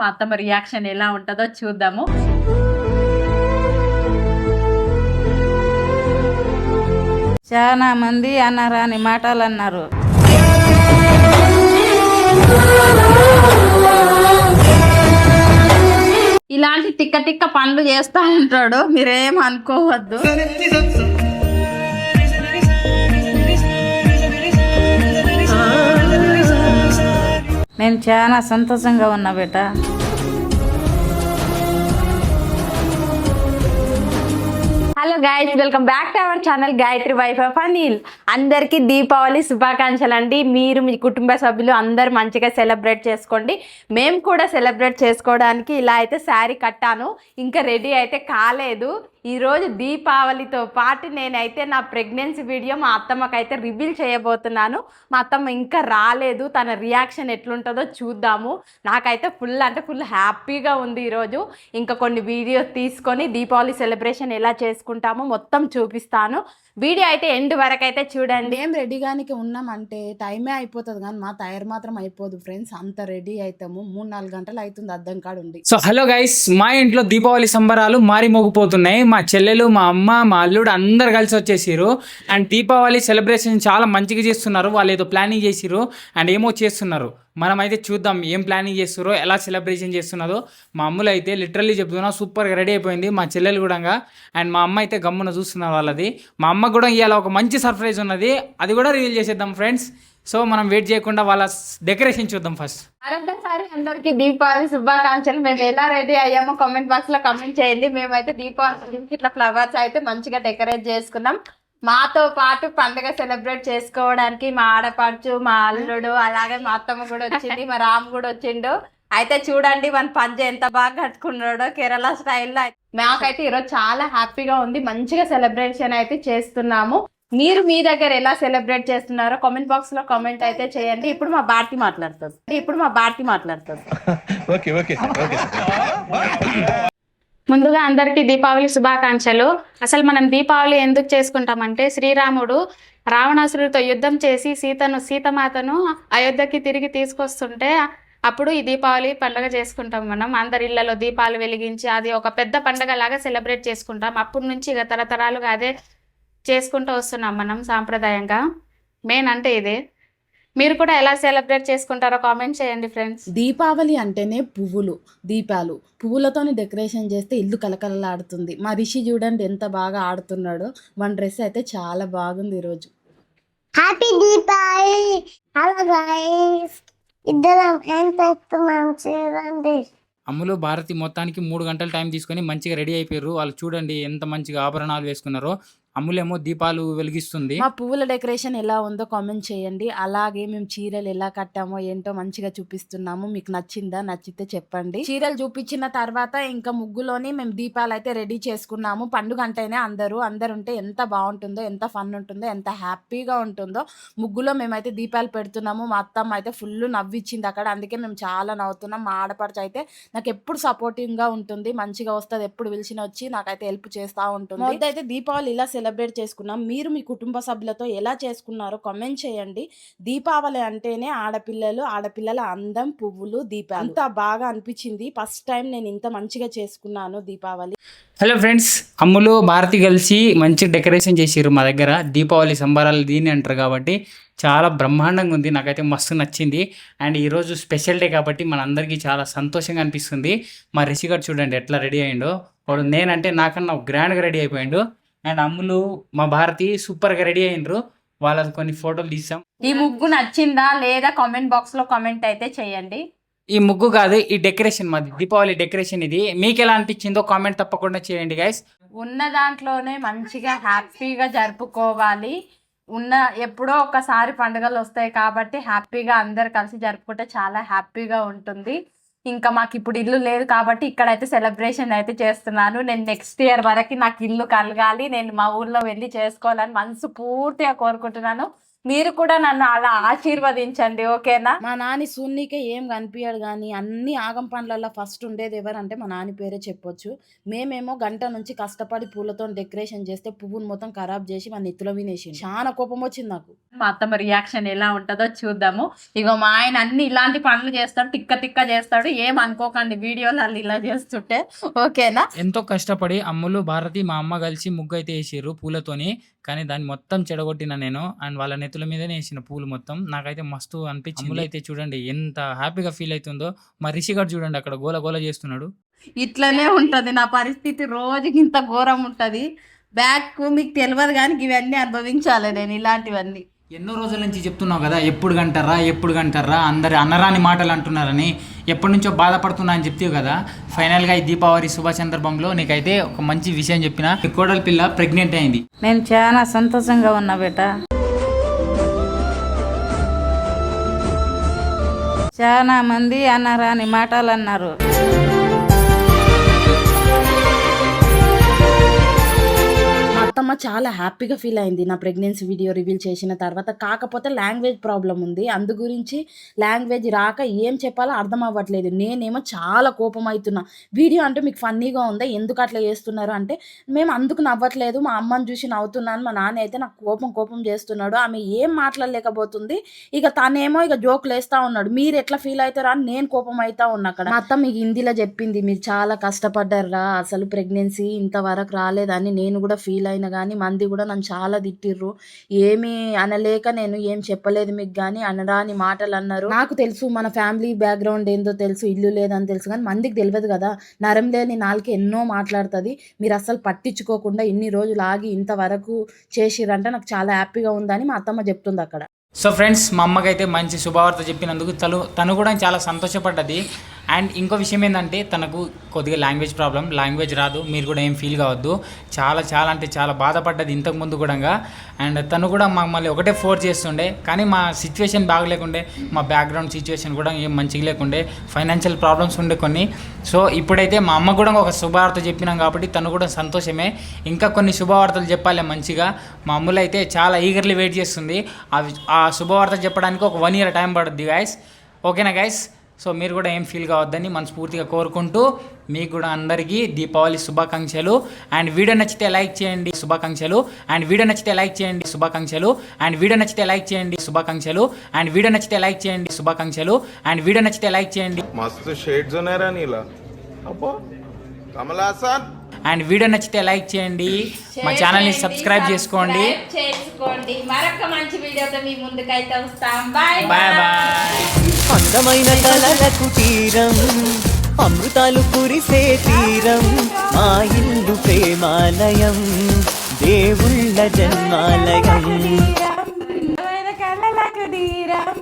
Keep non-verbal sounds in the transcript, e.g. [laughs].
మా అత్తమ్మ రియాక్షన్ ఎలా ఉంటుందో చూద్దాము. చాలా మంది అన్నారాని మాటలు అన్నారు ఇలాంటి తిక్క తిక్క పనులు చేస్తా ఉంటాడు మీరేం అనుకోవద్దు. నేను చాలా సంతోషంగా ఉన్నా బేట. Hello Gayatri welcome back to our channel Gayatri wife of Anil. అందరికీ దీపావళి శుభాకాంక్షలు అండి. మీరు మీ కుటుంబ సభ్యులు అందరు మంచిగా సెలబ్రేట్ చేసుకోండి. మేము కూడా సెలబ్రేట్ చేసుకోవడానికి ఇలా అయితే శారీ కట్టాను. ఇంకా రెడీ అయితే కాలేదు. ఈరోజు దీపావళితో పాటు నేనైతే నా ప్రెగ్నెన్సీ వీడియో మా అత్తమ్మకైతే రివీల్ చేయబోతున్నాను. మా అత్తమ్మ ఇంకా రాలేదు. తన రియాక్షన్ ఎట్లుంటుందో చూద్దాము. నాకైతే ఫుల్ అంటే ఫుల్ హ్యాపీగా ఉంది ఈరోజు. ఇంకా కొన్ని వీడియోస్ తీసుకొని దీపావళి సెలబ్రేషన్ ఎలా చేసుకుంటామో మొత్తం చూపిస్తాను. వీడియో అయితే ఎండ్ వరకు అయితే చూడండి. మేము రెడీగానికి ఉన్నామంటే టైమే అయిపోతుంది కానీ మా తయారు మాత్రం అయిపోదు ఫ్రెండ్స్. అంత రెడీ అవుతాము మూడు నాలుగు గంటలు అవుతుంది అద్దం కాడు ఉండి. సో హలో గైస్ మా ఇంట్లో దీపావళి సంబరాలు మారి మోగిపోతున్నాయి మా చెల్లెలు మా అమ్మ మా అల్లుడు అందరు కలిసి వచ్చేసారు అండ్ దీపావళి సెలబ్రేషన్ చాలా మంచిగా చేస్తున్నారు. వాళ్ళు ఏదో ప్లానింగ్ చేసిరు అండ్ ఏమో చేస్తున్నారు. మనమైతే చూద్దాం ఏం ప్లానింగ్ చేస్తున్నారో ఎలా సెలబ్రేషన్ చేస్తున్నారో మా అమ్ములు అయితే లిటరల్లీ చెప్తున్నా సూపర్గా రెడీ అయిపోయింది. మా చెల్లెలు కూడా అండ్ మా అమ్మ అయితే గమ్మున చూస్తున్నారు వాళ్ళది. మా అమ్మ కూడా ఇవాళ ఒక మంచి సర్ప్రైజ్ ఉన్నది. అది కూడా రివీల్ చేసేద్దాం ఫ్రెండ్స్ సో మనం వెయిట్ చేయకుండా వాళ్ళ డెకరేషన్ చూద్దాం ఫస్ట్ మరొకసారి అందరికి దీపావళి శుభాకాంక్షలు. మేము ఎలా రెడీ అయ్యామో కామెంట్ బాక్స్లో కామెంట్ చేయండి. మేమైతే దీపావళి ఇట్లా ఫ్లవర్స్ అయితే మంచిగా డెకరేట్ చేసుకున్నాం. మాతో పాటు పండుగ సెలబ్రేట్ చేసుకోవడానికి మా ఆడపడుచు మా అల్లుడు అలాగే మా అత్తమ్మ కూడా వచ్చింది మా రామ్ కూడా వచ్చిండు. అయితే చూడండి మన పంజ ఎంత బాగా కట్టుకున్నాడో కేరళ స్టైల్లో మాకైతే ఈరోజు చాలా హ్యాపీగా ఉంది. మంచిగా సెలబ్రేషన్ అయితే చేస్తున్నాము. మీరు మీ దగ్గర ఎలా సెలబ్రేట్ చేస్తున్నారో కామెంట్ బాక్స్లో కామెంట్ అయితే చేయండి. ఇప్పుడు మా భారతి మాట్లాడుతుంది. ఇప్పుడు మా భారతి మాట్లాడుతుంది. [laughs] Okay okay okay. ముందుగా అందరికీ దీపావళి శుభాకాంక్షలు. అసలు మనం దీపావళి ఎందుకు చేసుకుంటామంటే శ్రీరాముడు రావణాసురుడితో యుద్ధం చేసి సీతను సీతమాతను అయోధ్యకి తిరిగి తీసుకొస్తుంటే అప్పుడు ఈ దీపావళి పండుగ చేసుకుంటాం మనం. అందరి ఇళ్ళలో దీపాలు వెలిగించి అది ఒక పెద్ద పండుగ లాగా సెలబ్రేట్ చేసుకుంటాం. అప్పటి నుంచి ఇక తరతరాలుగా అదే చేసుకుంటూ వస్తున్నాం మనం సాంప్రదాయంగా. మెయిన్ అంటే ఇదే. మీరు కూడా ఎలా సెలబ్రేట్ చేసుకుంటారో కామెంట్ చేయండి ఫ్రెండ్స్. దీపావళి అంటేనే పువ్వులు దీపాలు. పువ్వులతోని డెకరేషన్ చేస్తే ఇల్లు కలకలలాడుతుంది మా రిషి చూడండి ఎంత బాగా ఆడుతున్నాడో. మన డ్రెస్ అయితే చాలా బాగుంది ఈరోజు. హ్యాపీ దీపావళి హలో గైస్ ఇద్దరం ఏం చేస్తున్నాం? చూడండి. అమ్ములు భారతి మొత్తానికి మూడు గంటల టైం తీసుకొని మంచిగా రెడీ అయిపోయారు వాళ్ళు చూడండి ఎంత మంచిగా ఆభరణాలు వేసుకున్నారో. అమ్ములేమో దీపాలు వెలిగిస్తుంది. మా పువ్వుల డెకరేషన్ ఎలా ఉందో కామెంట్ చేయండి. అలాగే మేము చీరలు ఎలా కట్టామో ఏంటో మంచిగా చూపిస్తున్నాము. మీకు నచ్చిందా నచ్చితే చెప్పండి. చీరలు చూపించిన తర్వాత ఇంకా ముగ్గులోని మేము దీపాలు అయితే రెడీ చేసుకున్నాము. పండుగ అంటేనే అందరూ అందరు ఉంటే ఎంత బాగుంటుందో ఎంత ఫన్ ఉంటుందో ఎంత హ్యాపీగా ఉంటుందో ముగ్గులో మేమైతే దీపాలు పెడుతున్నాము. మా అత్తమ్మ అయితే ఫుల్ నవ్విచ్చింది అక్కడ. అందుకే మేము చాలా నవ్వుతున్నాం. మా ఆడపడుచు అయితే నాకు ఎప్పుడు సపోర్టింగ్గా ఉంటుంది. మంచిగా వస్తుంది ఎప్పుడు పిలిచిన వచ్చి నాకైతే హెల్ప్ చేస్తూ ఉంటుంది. అయితే దీపావళి ఇలా సెలబ్రేట్ చేసుకున్నాం. మీరు మీ కుటుంబ సభ్యులతో ఎలా చేసుకున్నారో కామెంట్ చేయండి. దీపావళి అంటేనే ఆడపిల్లలు ఆడపిల్లల అందం పువ్వులు దీప అంత బాగా అనిపించింది. ఫస్ట్ టైం నేను ఇంత మంచిగా చేసుకున్నాను దీపావళి. హలో ఫ్రెండ్స్ అమ్ములు భారతి కలిసి మంచి డెకరేషన్ చేసారు మా దగ్గర. దీపావళి సంబరాలు దీని అంటారు కాబట్టి చాలా బ్రహ్మాండంగా ఉంది. నాకైతే మస్తు నచ్చింది. అండ్ ఈరోజు స్పెషల్ డే కాబట్టి మనందరికీ చాలా సంతోషంగా అనిపిస్తుంది. మా రిషి గారు చూడండి ఎట్లా రెడీ అయ్యిండో వాడు నేనంటే నాకన్నా గ్రాండ్గా రెడీ అయిపోయాడు. అండ్ అమ్ములు మా భారతి సూపర్గా రెడీ అయ్యిండ్రు వాళ్ళ కొన్ని ఫోటోలు తీసాం. ఈ ముగ్గు నచ్చిందా లేదా కామెంట్ బాక్స్లో కామెంట్ అయితే చేయండి. ఈ ముగ్గు కాదు ఈ డెకరేషన్ మాది దీపావళి డెకరేషన్ ఇది. మీకు ఎలా అనిపించిందో కామెంట్ తప్పకుండా చేయండి గైస్ ఉన్న దాంట్లోనే మంచిగా హ్యాపీగా జరుపుకోవాలి. ఉన్న ఎప్పుడో ఒకసారి పండుగలు వస్తాయి కాబట్టి హ్యాపీగా అందరు కలిసి జరుపుకుంటే చాలా హ్యాపీగా ఉంటుంది. ఇంకా మాకు ఇప్పుడు ఇల్లు లేదు కాబట్టి ఇక్కడైతే సెలబ్రేషన్ అయితే చేస్తున్నాను. నేను నెక్స్ట్ ఇయర్ వరకు నాకు ఇల్లు కలగాలి. నేను మా ఊర్లో వెళ్ళి చేసుకోవాలని మనసు పూర్తిగా కోరుకుంటున్నాను. మీరు కూడా నన్ను అలా ఆశీర్వదించండి ఓకేనా? మా నాని సున్నికే ఏం కనిపించాడు కానీ అన్ని ఆగం పనులలో ఫస్ట్ ఉండేది ఎవరంటే మా నాని పేరే చెప్పొచ్చు. మేమేమో గంట నుంచి కష్టపడి పూలతో డెకరేషన్ చేస్తే పువ్వును మొత్తం ఖరాబ్ చేసి మా నెత్తిలో వినేసి చాలా కోపం వచ్చింది నాకు. మా అత్తమ్మ రియాక్షన్ ఎలా ఉంటుందో చూద్దాము. ఇగో మా ఆయన అన్ని ఇలాంటి పనులు చేస్తాడు తిక్క తిక్క చేస్తాడు. ఏం అనుకోకండి వీడియోలు ఇలా చేస్తుంటే ఓకేనా? ఎంతో కష్టపడి అమ్ములు భారతి మా అమ్మ కలిసి ముగ్గు అయితే వేసారు పూలతోని కానీ దాన్ని మొత్తం చెడగొట్టిన నేను అండ్ వాళ్ళ నెత్తుల మీదనే వేసిన పూలు మొత్తం. నాకైతే మస్తు అనిపించింది. అమ్ములు అయితే చూడండి ఎంత హ్యాపీగా ఫీల్ అవుతుందో. మా రిషి గారు చూడండి అక్కడ గోల గోల చేస్తున్నాడు. ఇట్లనే ఉంటది నా పరిస్థితి. రోజుకి ఇంత ఘోరం ఉంటది. బ్యాక్ మీకు తెలియదు కానీ ఇవన్నీ అనుభవించాలి నేను ఇలాంటివన్నీ. ఎన్నో రోజుల నుంచి చెప్తున్నావు కదా ఎప్పుడు గంటారా ఎప్పుడు గంటారా అందరు అనరాని మాటలు అంటున్నారని ఎప్పటి నుంచో బాధపడుతున్నా అని చెప్తావు కదా. ఫైనల్గా ఈ దీపావళి శుభ సందర్భంలో నీకైతే ఒక మంచి విషయం చెప్పిన కోడలి పిల్ల ప్రెగ్నెంట్ అయింది. నేను చాలా సంతోషంగా ఉన్నా బేట. చాలామంది అన్నారాని మాటలు అన్నారు చాలా హ్యాపీగా ఫీల్ అయింది నా ప్రెగ్నెన్సీ వీడియో రివీల్ చేసిన తర్వాత. కాకపోతే లాంగ్వేజ్ ప్రాబ్లం ఉంది. అందు గురించి లాంగ్వేజ్ రాక ఏం చెప్పాలో అర్థం అవ్వట్లేదు. నేనేమో చాలా కోపం అవుతున్నా వీడియో అంటే మీకు ఫన్నీగా ఉందా? ఎందుకు అట్లా చేస్తున్నారు? అంటే మేము అందుకు నవ్వట్లేదు. మా అమ్మని చూసి నవ్వుతున్నాను. మా నాన్న అయితే నాకు కోపం కోపం చేస్తున్నాడు. ఆమె ఏం మాట్లాడలేకపోతుంది. ఇక తనేమో ఇక జోకులు వేస్తూ ఉన్నాడు. మీరు ఎట్లా ఫీల్ అవుతారా? అని నేను కోపం అవుతా ఉన్నా అక్కడ. మా అత్త మీకు హిందీలో చెప్పింది. మీరు చాలా కష్టపడ్డారా అసలు ప్రెగ్నెన్సీ ఇంతవరకు రాలేదని నేను కూడా ఫీల్ అయినా కానీ మంది కూడా నన్ను చాలా తిట్టిర్రు. ఏమీ అనలేక నేను ఏం చెప్పలేదు మీకు కానీ అనరాని మాటలు అన్నారు. నాకు తెలుసు మన ఫ్యామిలీ బ్యాక్గ్రౌండ్ ఏందో తెలుసు ఇల్లు లేదని తెలుసు కానీ మందికి తెలియదు కదా. నరం లేని నాలుగు ఎన్నో మాట్లాడుతుంది. మీరు అసలు పట్టించుకోకుండా ఇన్ని రోజులు ఆగి ఇంతవరకు చేసిరంటే నాకు చాలా హ్యాపీగా ఉందని మా అత్తమ్మ చెప్తుంది అక్కడ. సో ఫ్రెండ్స్ మా అమ్మకైతే మంచి శుభవార్త చెప్పినందుకు తను తను కూడా చాలా సంతోషపడ్డది. అండ్ ఇంకో విషయం ఏంటంటే తనకు కొద్దిగా లాంగ్వేజ్ ప్రాబ్లం లాంగ్వేజ్ రాదు మీరు కూడా ఏం ఫీల్ కావద్దు. చాలా చాలా అంటే చాలా బాధపడ్డది ఇంతకుముందు కూడా అండ్ తను కూడా మమ్మల్ని ఒకటే ఫోర్స్ చేస్తుండే కానీ మా సిచ్యువేషన్ బాగలేకుండే మా బ్యాక్గ్రౌండ్ సిచ్యువేషన్ కూడా ఏం మంచిగా లేకుండే ఫైనాన్షియల్ ప్రాబ్లమ్స్ ఉండే కొన్ని. సో ఇప్పుడైతే మా అమ్మ కూడా ఒక శుభవార్త చెప్పినాం కాబట్టి తను కూడా సంతోషమే. ఇంకా కొన్ని శుభవార్తలు చెప్పాలి మంచిగా. మా అమ్ములు అయితే చాలా ఈగర్లీ వెయిట్ చేస్తుంది. అవి ఆ శుభవార్త చెప్పడానికి ఒక వన్ ఇయర్ టైం పడుద్ది గాయస్ ఓకేనా గైస్ సో మీరు కూడా ఏం ఫీల్ కావద్దని మనస్ఫూర్తిగా కోరుకుంటూ మీకు కూడా అందరికీ దీపావళి శుభాకాంక్షలు. అండ్ వీడియో నచ్చితే లైక్ చేయండి శుభాకాంక్షలు. అండ్ వీడియో నచ్చితే లైక్ చేయండి శుభాకాంక్షలు. అండ్ వీడియో నచ్చితే లైక్ చేయండి శుభాకాంక్షలు. అండ్ వీడియో నచ్చితే లైక్ చేయండి శుభాకాంక్షలు. అండ్ వీడియో నచ్చితే లైక్ చేయండి. మస్తు షేడ్స్ ఉన్నారా నీలా. అబ్బో. కమలాసన్ అండ్ వీడియో నచ్చితే లైక్ చేయండి. మా ఛానల్ని సబ్స్క్రైబ్ చేసుకోండి. చేసుకోండి. మరొక మంచి వీడియోతో మీ ముందుకైతే వస్తాం. బాయ్ బాయ్ బాయ్ అందమైన కలలకు తీరం అమృతాలు కురిసే తీరం మా ఇల్లు ప్రేమాలయం దేవుళ్ళ జన్మాలయం. కళ్ళలకు తీరం